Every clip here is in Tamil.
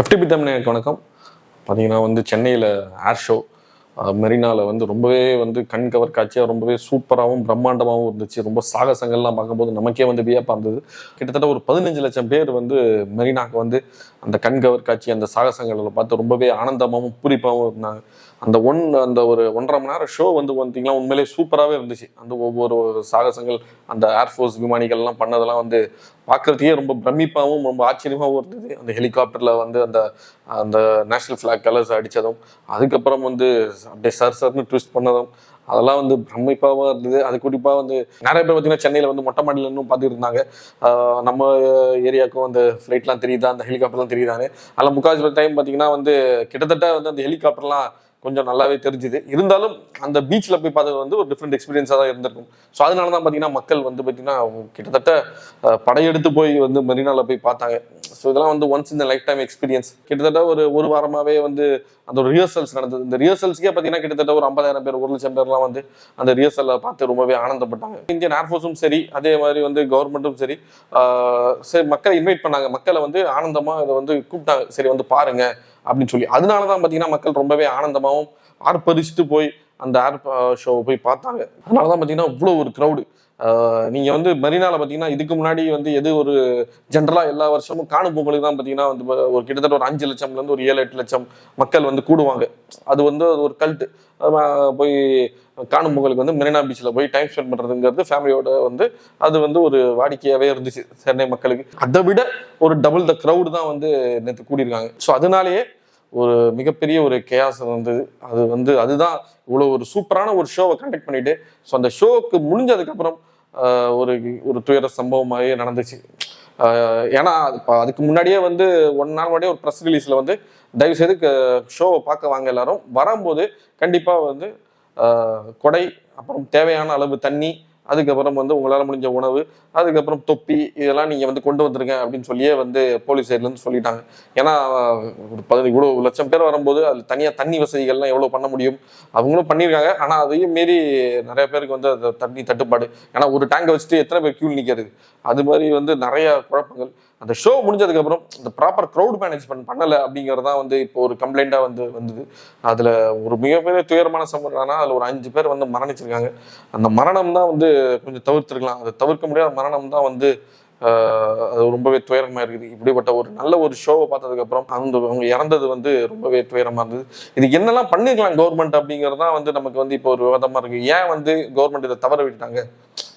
எஃப்டிபி தமிழனுக்கு வணக்கம். பார்த்தீங்கன்னா வந்து சென்னையில் ஏர் ஷோ மெரினாவில் வந்து ரொம்பவே வந்து கண் கவர் காட்சியாக ரொம்பவே சூப்பராகவும் பிரம்மாண்டமாகவும் இருந்துச்சு. ரொம்ப சாகசங்கள்லாம் பார்க்கும்போது நமக்கே வந்து வியப்பாக இருந்தது. கிட்டத்தட்ட ஒரு பதினஞ்சு லட்சம் பேர் வந்து மெரினாக்கு வந்து அந்த கண் கவர் காட்சி அந்த சாகசங்களை பார்த்து ரொம்பவே ஆனந்தமாகவும் பூரிப்பாகவும் இருந்தாங்க. அந்த ஒன் அந்த ஒரு ஒன்றரை மணி நேரம் ஷோ வந்து பார்த்தீங்கன்னா உண்மையிலேயே சூப்பராகவே இருந்துச்சு. அந்த ஒவ்வொரு சாகசங்கள் அந்த ஏர்ஃபோர்ஸ் விமானிகள்லாம் பண்ணதெல்லாம் வந்து பார்க்கறதுக்கே ரொம்ப பிரமிப்பாகவும் ரொம்ப ஆச்சரியமாகவும் இருந்தது. அந்த ஹெலிகாப்டரில் வந்து அந்த அந்த நேஷ்னல் ஃப்ளாக் கலர்ஸ் அடித்ததும் அதுக்கப்புறம் வந்து அப்படியே சர் சர்னு ட்விஸ்ட் பண்ணதும் அதெல்லாம் வந்து பிரமிப்பாகவும் இருந்தது. அது குறிப்பாக வந்து நிறைய பேர் பார்த்தீங்கன்னா சென்னையில் வந்து மொட்டை மாடியில் இன்னும் பார்த்துட்டு இருந்தாங்க நம்ம ஏரியாவுக்கும் அந்த ஃப்ளைட்லாம் தெரியுதா? அந்த ஹெலிகாப்டர்லாம் தெரியுதான்னு. அதில் முக்கால்வாசி டைம் பார்த்தீங்கன்னா வந்து கிட்டத்தட்ட வந்து அந்த ஹெலிகாப்டர்லாம் கொஞ்சம் நல்லாவே தெரிஞ்சுது. இருந்தாலும் அந்த பீச்சில் போய் பார்த்தது வந்து ஒரு டிஃப்ரெண்ட் எக்ஸ்பீரியன்ஸாக தான் இருந்திருக்கும். ஸோ அதனால தான் பார்த்தீங்கன்னா மக்கள் வந்து பார்த்தீங்கன்னா கிட்டத்தட்ட படையெடுத்து போய் வந்து மெரினாவில் போய் பார்த்தாங்க. ஸோ இதெல்லாம் வந்து ஒன்ஸ் இந்த லைஃப் டைம் எக்ஸ்பீரியன்ஸ் கிட்டத்தட்ட ஒரு ஒரு வாரமாகவே வந்து அந்த ஒரு ரிஹர்சல்ஸ் நடந்தது. இந்த ரிஹர்சல்ஸ்க்கே பார்த்தீங்கன்னா கிட்டத்தட்ட ஒரு ஐம்பதாயிரம் பேர் ஒரு லட்சம் பேர்லாம் வந்து அந்த ரிஹர்சலை பார்த்து ரொம்பவே ஆனந்தப்பட்டாங்க. இந்தியன் ஏர்ஃபோர்ஸும் சரி அதே மாதிரி வந்து கவர்மெண்ட்டும் சரி சரி மக்களை இன்வைட் பண்ணாங்க. மக்களை வந்து ஆனந்தமாக இதை வந்து கூப்பிட்டாங்க. சரி வந்து பாருங்க அப்படின்னு சொல்லி. அதனால தான் பார்த்தீங்கன்னா மக்கள் ரொம்பவே ஆனந்தமாகவும் ஆர்ப்பரிச்சுட்டு போய் அந்த ஏர் ஷோவை போய் பார்த்தாங்க. அதனால தான் பார்த்தீங்கன்னா இவ்வளோ ஒரு க்ரௌடு நீங்கள் வந்து மெரினாவில் பார்த்தீங்கன்னா இதுக்கு முன்னாடி வந்து எது ஒரு ஜென்ரலாக எல்லா வருஷமும் காணும் பொங்கலுக்கு தான் பார்த்தீங்கன்னா வந்து ஒரு கிட்டத்தட்ட ஒரு அஞ்சு லட்சம்லேருந்து ஒரு ஏழு எட்டு லட்சம் மக்கள் வந்து கூடுவாங்க. அது வந்து அது ஒரு கல்ட்டு போய் காணும் பொங்கலுக்கு வந்து மெரினா பீச்சில் போய் டைம் ஸ்பெண்ட் பண்ணுறதுங்கிறது ஃபேமிலியோட வந்து அது வந்து ஒரு வாடிக்கையாகவே இருந்துச்சு. சென்னை மக்களுக்கு. அதை விட ஒரு டபுள் த க்ரௌடு தான் வந்து நேற்று கூடியிருக்காங்க. ஸோ அதனாலேயே ஒரு மிகப்பெரிய ஒரு கேஸ் இருந்தது அது வந்து அதுதான் இவ்வளோ ஒரு சூப்பரான ஒரு ஷோவை கண்டக்ட் பண்ணிட்டு ஸோ அந்த ஷோவுக்கு முடிஞ்சதுக்கப்புறம் ஒரு ஒரு துயர சம்பவமாகவே நடந்துச்சு. ஏன்னா இப்போ அதுக்கு முன்னாடியே வந்து ஒன் நாள் முன்னாடியே ஒரு ப்ரெஸ் ரிலீஸில் வந்து தயவு செய்து ஷோவை பார்க்க வாங்க எல்லாரும். வரும்போது கண்டிப்பாக வந்து கொடை அப்புறம் தேவையான அளவு தண்ணி அதுக்கப்புறம் வந்து உங்களால் முடிஞ்ச உணவு அதுக்கப்புறம் தொப்பி இதெல்லாம் நீங்கள் வந்து கொண்டு வந்துருங்க அப்படின்னு சொல்லியே வந்து போலீஸ் சைட்லேருந்து சொல்லிட்டாங்க. ஏன்னா ஒரு பதினஞ்சு இவ்வளோ லட்சம் பேர் வரும்போது அதில் தனியாக தண்ணி வசதிகள்லாம் எவ்வளோ பண்ண முடியும்? அவங்களும் பண்ணியிருக்காங்க ஆனால் அதையும் மீறி நிறைய பேருக்கு வந்து அந்த தண்ணி தட்டுப்பாடு. ஏன்னா ஒரு டேங்கை வச்சுட்டு எத்தனை பேர் கியூல் நிற்கிறது அது மாதிரி வந்து நிறைய குழப்பங்கள். அந்த ஷோ முடிஞ்சதுக்கப்புறம் இந்த ப்ராப்பர் க்ரௌட் மேனேஜ்மெண்ட் பண்ணலை அப்படிங்கிறது தான் வந்து இப்போ ஒரு கம்ப்ளைண்ட்டாக வந்து வந்தது. அதில் ஒரு மிகப்பெரிய துயரமான சம்பவம் அதில் ஒரு அஞ்சு பேர் வந்து மரணிச்சிருக்காங்க. அந்த மரணம் தான் வந்து கொஞ்சம் தவிர்த்துருக்கலாம். அதை தவிர்க்க முடியாத மரணம் தான் வந்து அது ரொம்பவே துயரமாக இருக்குது. இப்படிப்பட்ட ஒரு நல்ல ஒரு ஷோவை பார்த்ததுக்கப்புறம் அந்த அவங்க இறந்தது வந்து ரொம்பவே துயரமாக இருந்தது. இது என்னெல்லாம் பண்ணிருக்கலாம் கவர்மெண்ட் அப்படிங்கிறது தான் வந்து நமக்கு வந்து இப்போ ஒரு விவாதமாக இருக்குது ஏன் வந்து கவர்மெண்ட் இதை தவற விட்டாங்க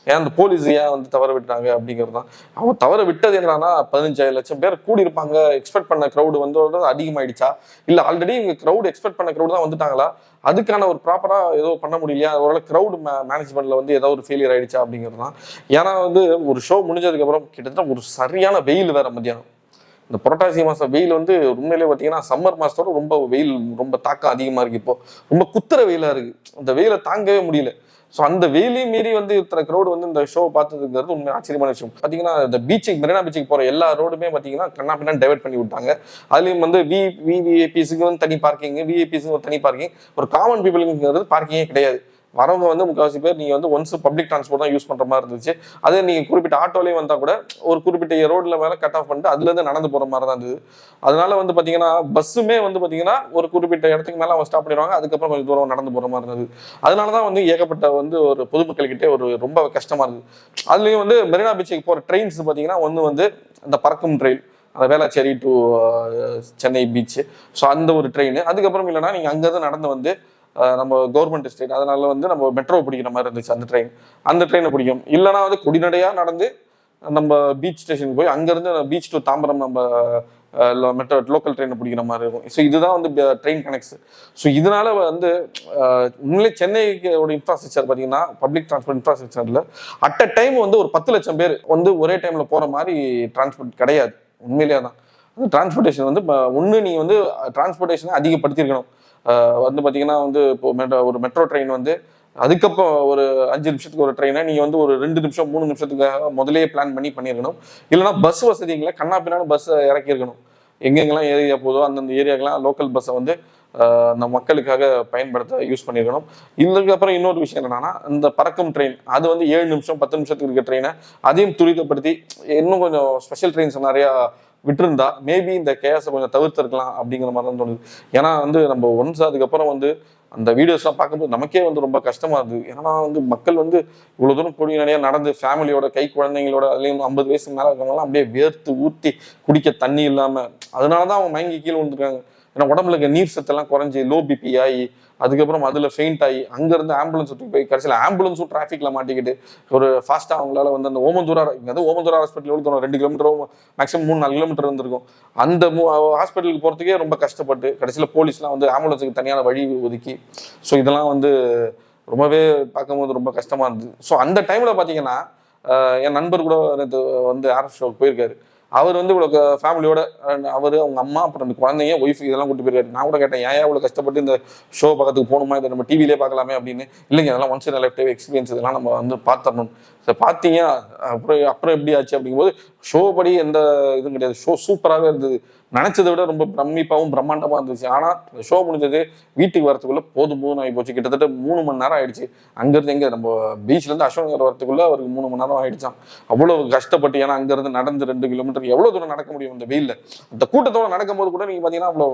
ஏன் அந்த போலீஸ் ஏன் வந்து தவற விட்டாங்க அப்படிங்கிறது தான். அவங்க தவற விட்டது என்னன்னா பதினஞ்சாயிரம் லட்சம் பேர் கூடியிருப்பாங்க. எக்ஸ்பெக்ட் பண்ண க்ரௌடு வந்து ஒரு அதிகமாயிடுச்சா? இல்லை ஆல்ரெடி இவங்க க்ரௌட் எக்ஸ்பெக்ட் பண்ண க்ரௌடு தான் வந்துட்டாங்களா? அதுக்கான ஒரு ப்ராப்பராக ஏதோ பண்ண முடியலையா? ஒரு க்ரௌட் மேனேஜ்மெண்ட்ல வந்து ஏதோ ஒரு ஃபெயிலியர் ஆயிடுச்சா அப்படிங்கிறது தான். ஏன்னா வந்து ஒரு ஷோ முடிஞ்சதுக்கப்புறம் கிட்டத்தட்ட ஒரு சரியான வெயில் வேற மத்தியானம். இந்த புரட்டாசி மாதம் வெயில் வந்து உண்மையிலே பார்த்தீங்கன்னா சம்மர் மாதத்தோட ரொம்ப வெயில் ரொம்ப தாக்கம் அதிகமாக இருக்கு இப்போ. ரொம்ப குத்துற வெயிலாக இருக்கு. அந்த வெயிலை தாங்கவே முடியல. ஸோ அந்த வெயிலையும் மீறி வந்து இத்தனை க்ரௌட் வந்து இந்த ஷோ பார்த்ததுங்கிறது உண்மை ஆச்சரியமான விஷயம். பார்த்தீங்கன்னா இந்த பீச்சுக்கு மெரினா பீச்சுக்கு போகிற எல்லா ரோடுமே பார்த்தீங்கன்னா கண்ணா பின்னா டைவர்ட் பண்ணி விட்டாங்க. அதுலேயும் வந்து வி விவிஐபிஸுக்கு வந்து தனி பார்க்கிங் விஐபிஸுக்கு ஒரு தனி பார்க்கிங் ஒரு காமன் பீப்புளுங்கிறது பார்க்கிங்கே கிடையாது. வரவங்க வந்து முக்கால்வாசி பேர் நீங்கள் வந்து ஒன்ஸ் பப்ளிக் ட்ரான்ஸ்போர்ட் தான் யூஸ் பண்ணுற மாதிரி இருந்துச்சு. அதே நீங்கள் குறிப்பிட்ட ஆட்டோலேயும் வந்தால் கூட ஒரு குறிப்பிட்ட ரோட்டில் மேலே கட் ஆஃப் பண்ணிட்டு அதுலேருந்து நடந்து போகிற மாதிரி தான் இருந்தது. அதனால வந்து பார்த்தீங்கன்னா பஸ்ஸுமே வந்து பார்த்தீங்கன்னா ஒரு குறிப்பிட்ட இடத்துக்கு மேலே அவங்க ஸ்டாப் பண்ணிடுவாங்க. அதுக்கப்புறம் கொஞ்சம் தூரம் நடந்து போகிற மாதிரி இருந்தது. அதனால தான் வந்து ஏகப்பட்ட வந்து ஒரு பொதுமக்கள்கிட்டே ஒரு ரொம்ப கஷ்டமாக இருந்தது. அதுலேயும் வந்து மெரினா பீச்சுக்கு போகிற ட்ரெயின்ஸ் பார்த்தீங்கன்னா ஒன்று வந்து அந்த பறக்கும் ட்ரெயின் அந்த Velachery to Chennai beach so அந்த ஒரு ட்ரெயின் அதுக்கப்புறம் இல்லைன்னா நீங்கள் அங்கேருந்து நடந்து வந்து நம்ம கவர்மெண்ட் ஸ்டேட் அதனால வந்து நம்ம மெட்ரோ பிடிக்கிற மாதிரி இருந்துச்சு அந்த ட்ரெயின் அந்த ட்ரெயினை பிடிக்கும். இல்லைன்னா வந்து கொடிநடையாக நடந்து நம்ம பீச் ஸ்டேஷனுக்கு போய் அங்கேருந்து பீச் டு தாம்பரம் நம்ம மெட்ரோ லோக்கல் ட்ரெயினை பிடிக்கிற மாதிரி இருக்கும். ஸோ இதுதான் வந்து ட்ரெயின் கனெக்ட்ஸ் ஸோ இதனால வந்து உண்மையிலே சென்னையோட இன்ஃப்ராஸ்ட்ரக்சர் பார்த்தீங்கன்னா பப்ளிக் டிரான்ஸ்போர்ட் இன்ஃப்ராஸ்ட்ரக்சரில் அட் அ டைம் வந்து ஒரு பத்து லட்சம் பேர் வந்து ஒரே டைமில் போகிற மாதிரி டிரான்ஸ்போர்ட் கிடையாது. உண்மையிலேயே தான் அந்த டிரான்ஸ்போர்ட்டேஷன் வந்து ஒன்று நீங்கள் வந்து டிரான்ஸ்போர்ட்டேஷனை அதிகப்படுத்தியிருக்கணும். வந்து பார்த்தீங்கன்னா வந்து இப்போ மெட்ரோ ஒரு மெட்ரோ ட்ரெயின் வந்து அதுக்கப்புறம் ஒரு அஞ்சு நிமிஷத்துக்கு ஒரு ட்ரெயினை நீங்கள் வந்து ஒரு ரெண்டு நிமிஷம் மூணு நிமிஷத்துக்காக முதலே பிளான் பண்ணி பண்ணியிருக்கணும். இல்லைனா பஸ் வசதிங்களை கண்ணா பின்னான்னு பஸ்ஸை இறக்கியிருக்கணும் எங்கெங்கெல்லாம் ஏரியா போதோ அந்தந்த ஏரியாக்கெல்லாம் லோக்கல் பஸ்ஸை வந்து நம்ம மக்களுக்காக பயன்படுத்த யூஸ் பண்ணியிருக்கணும். இதுக்கப்புறம் இன்னொரு விஷயம் என்னன்னா இந்த பறக்கும் ட்ரெயின் அது வந்து ஏழு நிமிஷம் பத்து நிமிஷத்துக்கு இருக்க ட்ரெயினை அதையும் துரிதப்படுத்தி இன்னும் கொஞ்சம் ஸ்பெஷல் ட்ரெயின்ஸ் நிறையா விட்டுருந்தா மேபி இந்த கேஸை கொஞ்சம் தவிர்த்திருக்கலாம் அப்படிங்கிற மாதிரி தான் தோணுது. ஏன்னா வந்து நம்ம ஒன்ஸ் அதுக்கப்புறம் வந்து அந்த வீடியோஸ்லாம் பார்க்கும்போது நமக்கே வந்து ரொம்ப கஷ்டமாக இருந்தது. ஏன்னா வந்து மக்கள் வந்து இவ்வளோ தூரம் கூடிய நிறைய நடந்து ஃபேமிலியோட கை குழந்தைங்களோட அதுலேயும் ஐம்பது வயசுக்கு மேலே இருக்கவங்கலாம் அப்படியே வேர்த்து ஊற்றி குடிக்க தண்ணி இல்லாமல் அதனால தான் அவங்க மயங்கி கீழே விழுந்துருக்காங்க. ஏன்னா உடம்புல இருக்க நீர் சத்தெல்லாம் குறைஞ்சி லோ பிபி ஆகி அதுக்கப்புறம் அதில் ஃபெயிண்ட் ஆகி அங்கேருந்து ஆம்புலன்ஸ் விட்டு போய் கடைசியில் ஆம்புலன்ஸும் டிராஃபிக்கில் மாட்டிக்கிட்டு ஒரு ஃபாஸ்ட்டாக அவங்களால வந்து அந்த ஓமந்தூரா இங்கே வந்து ஓமந்தூரா ஹாஸ்பிட்டல் எவ்வளோ தூரம்? ரெண்டு கிலோமீட்டர் மேக்ஸிமம் மூணு நாலு கிலோமீட்டர் இருந்திருக்கும். அந்த ஹாஸ்பிட்டலுக்கு போகிறதுக்கே ரொம்ப கஷ்டப்பட்டு கடைசியில் போலீஸ்லாம் வந்து ஆம்புலன்ஸுக்கு தனியான வழி ஒதுக்கி ஸோ இதெல்லாம் வந்து ரொம்பவே பார்க்கும்போது ரொம்ப கஷ்டமாக இருந்தது. ஸோ அந்த டைமில் பார்த்தீங்கன்னா என் நண்பர் கூட வந்து ஆர்எஃப் ஷோக்கு போயிருக்காரு. அவர் வந்து இவ்வளோ ஃபேமிலியோட அவர் அவங்க அம்மா அப்புறம் அந்த குழந்தைங்க ஒய்ஃப் இதெல்லாம் கூட்டு போயிருக்காரு. நான் கூட கேட்டேன் ஏன் இவ்வளோ கஷ்டப்பட்டு இந்த ஷோ பக்கத்துக்கு போகணுமா? இதை நம்ம டிவிலே பார்க்கலாமே அப்படின்னு. இல்லைங்க அதெல்லாம் once in life time experience இதெல்லாம் நம்ம வந்து பார்த்துடணும். சரி பார்த்தீங்க அப்புறம் அப்புறம் எப்படி ஆச்சு அப்படிங்கும்போது ஷோ படி எந்த இதுவும் கிடையாது. ஷோ சூப்பராகவே இருந்தது. நினைச்சதை விட ரொம்ப பிரமிப்பாகவும் பிரம்மாண்டமாக இருந்துச்சு. ஆனால் இந்த ஷோ முடிஞ்சது வீட்டுக்கு வரத்துக்குள்ளே போதும் போதும் ஆகி போச்சு. கிட்டத்தட்ட மூணு மணி நேரம் ஆயிடுச்சு. அங்கேருந்து எங்கே நம்ம பீச்லேருந்து இருந்து வரத்துக்குள்ளே அவருக்கு மூணு மணி நேரம் ஆயிடுச்சான் அவ்வளோ கஷ்டப்பட்டு ஏன்னா அங்கேருந்து நடந்து ரெண்டு கிலோமீட்டர் எவ்வளோ தூரம் நடக்க முடியும் இந்த வெயிலில் அந்த கூட்டத்தோட நடக்கும்போது கூட நீங்கள் பார்த்தீங்கன்னா அவ்வளோ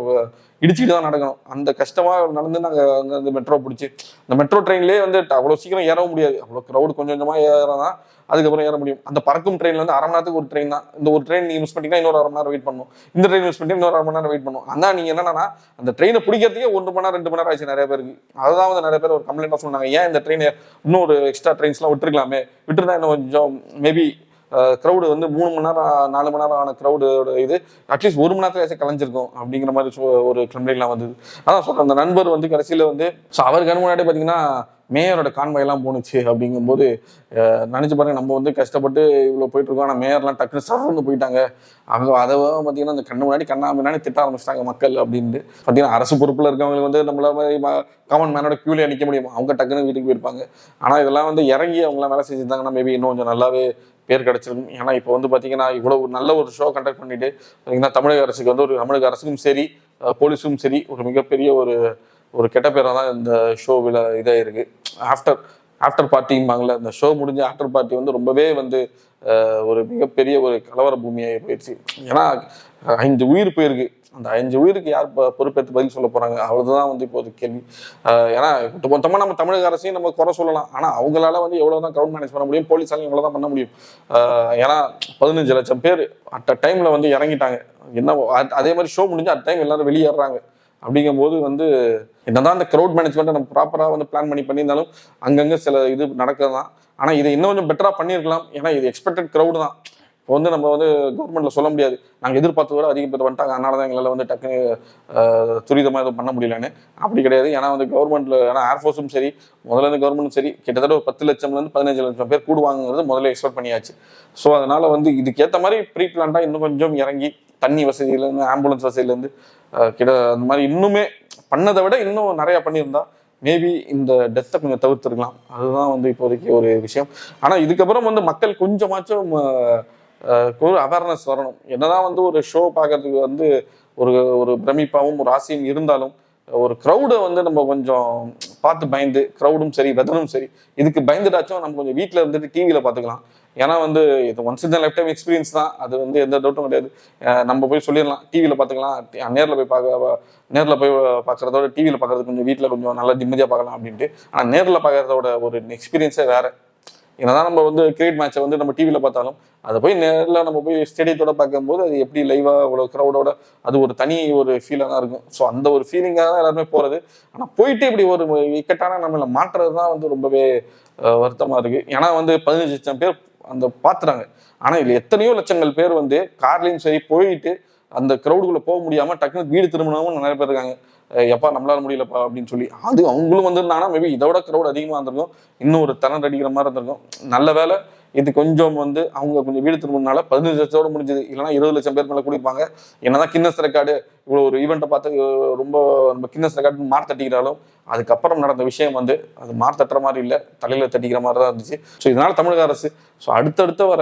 இடிச்சுட்டு தான் நடக்கணும். அந்த கஷ்டமாக நடந்து நாங்கள் அங்கேருந்து மெட்ரோ பிடிச்சி இந்த மெட்ரோ ட்ரெயின்லேயே வந்து அவ்வளோ சீக்கிரம் ஏறவும் முடியாது. அவ்வளோ க்ரௌடு கொஞ்சம் கொஞ்சமாக ஏறதான் அதுக்கப்புறம் ஏற முடியும். அந்த பறக்கும் ட்ரெயின்ல வந்து அரை மணி நேரத்துக்கு ஒரு ட்ரெயின் தான். இந்த ஒரு ட்ரெயின் நீங்க மிஸ் பண்ணிட்டீங்கன்னா இன்னொரு அரை மணி நேரம் வெயிட் பண்ணும். இந்த ட்ரெயின் மிஸ் பண்ணிட்டு இன்னொரு அரை மணி நேரம் வெயிட் பண்ணும். அதான் நீங்க என்னன்னா அந்த ட்ரெயினை பிடிக்கிறதுக்கே ஒன்று மணி நேரம் ரெண்டு மணி நேரம் ஆயிடுச்சு நிறைய பேருக்கு. அதுதான் வந்து நிறைய பேர் ஒரு கம்ப்ளைண்ட் சொன்னாங்க. ஏன் இந்த ட்ரெயினை இன்னும் ஒரு எக்ஸ்ட்ரா ட்ரெயின்ஸ்லாம் விட்டுருக்கலாமே? விட்டுருந்தா இன்னும் கொஞ்சம் மேபி க்ரௌடு வந்து மூணு மணி நேரம் நாலு மணி நேரம் ஆன க்ரௌடோட இது அட்லீஸ்ட் ஒரு மணி நேரத்துல கலைஞ்சிருக்கும் அப்படிங்கிற மாதிரி சொ- ஒரு கம்ப்ளைண்ட்லாம் வந்தது. அதான் சொல்கிறேன் அந்த நண்பர் வந்து கடைசியில் வந்து ஸோ அவருக்கு முன்னாடி பார்த்தீங்கன்னா மேயரோட கான்வாயெல்லாம் போணுச்சு அப்படிங்கும்போது நினச்சி பாருங்கள் பாருங்க நம்ம வந்து கஷ்டப்பட்டு இவ்வளோ போயிட்டுருக்கோம். ஆனால் மேயர்லாம் டக்குனு சரந்து போயிட்டாங்க. அவங்க அதை பார்த்தீங்கன்னா அந்த கண்ணு முன்னாடி கண்ணா முன்னாடி திட்ட ஆரம்பிச்சிட்டாங்க மக்கள் அப்படின்ட்டு. பார்த்தீங்கன்னா அரசு பொறுப்பில் இருக்கவங்களுக்கு வந்து நம்மள மாதிரி காமன் மேனோட கியூலே நிற்க முடியும்? அவங்க டக்குன்னு வீட்டுக்கு போயிருப்பாங்க. ஆனால் இதெல்லாம் வந்து இறங்கி அவங்களாம் வேலை செஞ்சுருந்தாங்கன்னா மேபி இன்னும் கொஞ்சம் நல்லாவே பேர் கிடச்சிருக்கும். ஏன்னா இப்போ வந்து பார்த்தீங்கன்னா இவ்வளோ ஒரு நல்ல ஒரு ஷோ கண்டக்ட் பண்ணிட்டு பார்த்தீங்கன்னா தமிழக அரசுக்கு வந்து ஒரு தமிழக அரசுக்கும் சரி போலீஸும் சரி ஒரு மிகப்பெரிய ஒரு ஒரு கெட்ட பேராக தான் இந்த ஷோவில் இதாக இருக்குது ஆஃப்டர் ஆஃப்டர் பார்ட்டிம்பாங்கள இந்த ஷோ முடிஞ்ச ஆஃப்டர் பார்ட்டி வந்து ரொம்பவே வந்து ஒரு மிகப்பெரிய ஒரு கலவர பூமியாகி போயிடுச்சு. ஏன்னா ஐந்து உயிர் போயிருக்கு. அந்த அஞ்சு உயிருக்கு யார் பொறுப்பேற்று பதில் சொல்ல அவ்வளோ தான் வந்து இப்போது கேள்வி. ஏன்னா மொத்தமாக நம்ம தமிழக அரசையும் நம்ம குறை சொல்லலாம். ஆனால் அவங்களால வந்து எவ்வளவுதான் கிரௌட் மேனேஜ் பண்ண முடியும் போலீஸாலையும் எவ்வளவுதான் பண்ண முடியும். ஏன்னா பதினஞ்சு லட்சம் பேர் அட் அ டைமில் வந்து இறங்கிட்டாங்க. என்ன அதே மாதிரி ஷோ முடிஞ்சு அட் டைம் எல்லாரும் வெளியேறாங்க. அப்படிங்கும்போது வந்து என்னதான் அந்த க்ரௌட் மேனேஜ்மெண்ட்டை நம்ம ப்ராப்பராக வந்து பிளான் பண்ணி பண்ணியிருந்தாலும் அங்கங்கே சில இது நடக்குதான் ஆனால் இதை இன்னும் கொஞ்சம் பெட்டராக பண்ணியிருக்கலாம். ஏன்னா இது எக்ஸ்பெக்டட் க்ரௌடு தான். இப்போ வந்து நம்ம வந்து கவர்மெண்ட்டில் சொல்ல முடியாது. நாங்கள் எதிர்பார்த்தத விட அதிக பேர் வந்துட்டாங்க. அதனால தான் எங்களால் வந்து டக்குன்னு துரிதமாக எதுவும் பண்ண முடியலன்னு. அப்படி கிடையாது. ஏன்னா வந்து கவர்மெண்ட்டில் ஏன்னா ஏர்ஃபோர்ஸும் சரி முதல்ல இருந்து கவர்மெண்ட்டும் சரி கிட்டத்தட்ட ஒரு பத்து லட்சம்லேருந்து பதினஞ்சு லட்சம் பேர் கூடுவாங்கிறது முதல்ல எக்ஸ்பெக்ட் பண்ணியாச்சு. ஸோ அதனால் வந்து இதுக்கேற்ற மாதிரி ப்ரீ பிளான்ட்டாக இன்னும் கொஞ்சம் இறங்கி தண்ணி வசதியிலேருந்து ஆம்புலன்ஸ் வசதியிலேருந்து கிட்ட அந்த மாதிரி இன்னுமே பண்ணதை விட இன்னும் நிறையா பண்ணியிருந்தா மேபி இந்த டெத்தை கொஞ்சம் தவிர்த்துருக்கலாம். அதுதான் வந்து இப்போதைக்கு ஒரு விஷயம். ஆனால் இதுக்கப்புறம் வந்து மக்கள் கொஞ்சமாச்சும் ஒரு அவேர்னஸ் வரணும். என்னதான் வந்து ஒரு ஷோ பார்க்கறதுக்கு வந்து ஒரு ஒரு பிரமிப்பாகவும் ஒரு ஆசையும் இருந்தாலும் ஒரு க்ரௌடை வந்து நம்ம கொஞ்சம் பார்த்து பயந்து க்ரௌடும் சரி வெதரும் சரி இதுக்கு பயந்துட்டாச்சும் நம்ம கொஞ்சம் வீட்டில் இருந்துட்டு டிவியில் பார்த்துக்கலாம். ஏன்னா வந்து இது ஒன்ஸ் இந்த லைஃப் டைம் எக்ஸ்பீரியன்ஸ் தான். அது வந்து எந்த டவுட்டும் கிடையாது. நம்ம போய் சொல்லிடலாம். டிவியில் பார்த்துக்கலாம். நேரில் போய் பார்க்க நேரில் போய் பார்க்குறதோட டிவியில் பார்க்குறது கொஞ்சம் வீட்டில் கொஞ்சம் நல்லா நிம்மதியாக பார்க்கலாம் அப்படின்ட்டு. ஆனால் நேரில் பார்க்குறதோட ஒரு எக்ஸ்பீரியன்ஸே வேறு. என்னதான் நம்ம வந்து கிரிக்கெட் மேட்சை வந்து நம்ம டிவியில் பார்த்தாலும் அதை போய் நேரில் நம்ம போய் ஸ்டேடியத்தோட பார்க்கும்போது அது எப்படி லைவாக அவ்வளோ க்ரௌடோட அது ஒரு தனி ஒரு ஃபீலாக தான் இருக்கும். ஸோ அந்த ஒரு ஃபீலிங்காக தான் எல்லாருமே போகிறது ஆனால் போயிட்டு இப்படி ஒரு இக்கட்டான நம்மளை மாற்றுறது தான் வந்து ரொம்பவே வருத்தமாக இருக்குது ஏன்னா வந்து பதினஞ்சு லட்சம் பேர் அந்த பார்த்துறாங்க ஆனால் இதில் எத்தனையோ லட்சங்கள் பேர் வந்து கார்லையும் சரி போயிட்டு அந்த க்ரௌடுக்குள்ளே போக முடியாமல் டக்குனு வீடு திரும்பினவங்க நிறைய பேர் இருக்காங்க. எப்பா நம்மளால முடியலப்பா அப்படின்னு சொல்லி. அது அவங்களும் வந்திருந்தாங்கன்னா மேபி இதோட க்ரௌட் அதிகமாக இருந்திருக்கும் இன்னும் ஒரு திறன் அடிக்கிற மாதிரி இருந்திருக்கும் நல்ல வேலை இது கொஞ்சம் வந்து அவங்க கொஞ்சம் வீடு திரும்பினால பதினஞ்சு லட்சத்தோட முடிஞ்சது. இல்லைன்னா இருபது லட்சம் பேர் மேலே குடிப்பாங்க. என்னதான் கின்னஸ் ரெக்கார்டு இவ்வளோ ஒரு ஈவெண்ட்டை பார்த்து ரொம்ப நம்ம கின்னஸ் ரெக்கார்டு மார்க் தட்டிக்கிறாலும் அதுக்கப்புறம் நடந்த விஷயம் வந்து அது மார்க் தட்டுற மாதிரி இல்லை தலையில தட்டிக்கிற மாதிரி தான் இருந்துச்சு. ஸோ இதனால தமிழக அரசு ஸோ அடுத்தடுத்த வர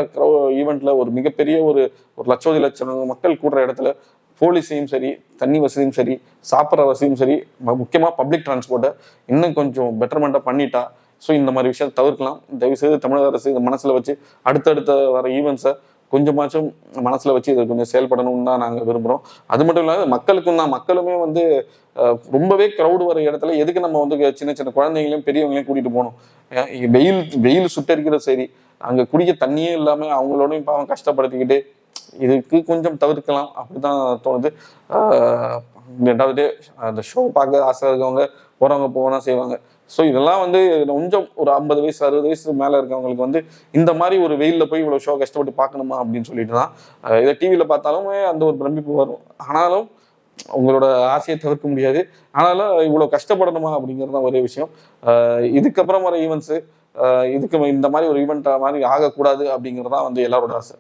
ஈவெண்ட்ல ஒரு மிகப்பெரிய ஒரு ஒரு லட்சோதி லட்சம் மக்கள் கூடுற இடத்துல போலீஸையும் சரி தண்ணி வசதியும் சரி சாப்பிட்ற வசதியும் சரி ம- பப்ளிக் டிரான்ஸ்போர்ட்டை இன்னும் கொஞ்சம் பெட்டர்மெண்ட்டாக பண்ணிட்டா ஸோ இந்த மாதிரி விஷயத்தை தவிர்க்கலாம். தயவு செய்து தமிழக அரசு இதை மனசில் வச்சு அடுத்தடுத்த வர ஈவெண்ட்ஸை கொஞ்சமாச்சும் மனசில் வச்சு இதை கொஞ்சம் செயல்படணும்னு தான் நாங்கள் விரும்புகிறோம் அது மட்டும் இல்லாத மக்களுக்கும் தான். மக்களுமே வந்து ரொம்பவே க்ரௌடு வர இடத்துல எதுக்கு நம்ம வந்து சின்ன சின்ன குழந்தைங்களையும் பெரியவங்களையும் கூட்டிகிட்டு போகணும்? வெயில் வெயில் சுட்டரிக்கிறது சரி அங்கே குடிக்க தண்ணியே இல்லாம அவங்களோடையும் பாவம் கஷ்டப்படுத்திக்கிட்டு இதுக்கு கொஞ்சம் தவிர்க்கலாம். அப்படிதான் தோணுது. ரெண்டாவது அந்த ஷோ பார்க்க ஆசை இருக்கவங்க போறவங்க போனா செய்வாங்க. ஸோ இதெல்லாம் வந்து கொஞ்சம் ஒரு ஐம்பது வயசு அறுபது வயசு மேலே இருக்கவங்களுக்கு வந்து இந்த மாதிரி ஒரு வெயிலில் போய் இவ்வளோ ஷோ கஷ்டப்பட்டு பார்க்கணுமா அப்படின்னு சொல்லிட்டு தான் இதை டிவியில பார்த்தாலுமே அந்த ஒரு பிரமிப்பு வரும். ஆனாலும் உங்களோட ஆசையை தவிர்க்க முடியாது. ஆனாலும் இவ்வளோ கஷ்டப்படணுமா அப்படிங்கிறது தான் ஒரே விஷயம். இதுக்கப்புறம் வர ஈவெண்ட்ஸு இதுக்கு இந்த மாதிரி ஒரு ஈவெண்ட் மாதிரி ஆகக்கூடாது அப்படிங்கிறது தான் வந்து எல்லாரோட ஆசை.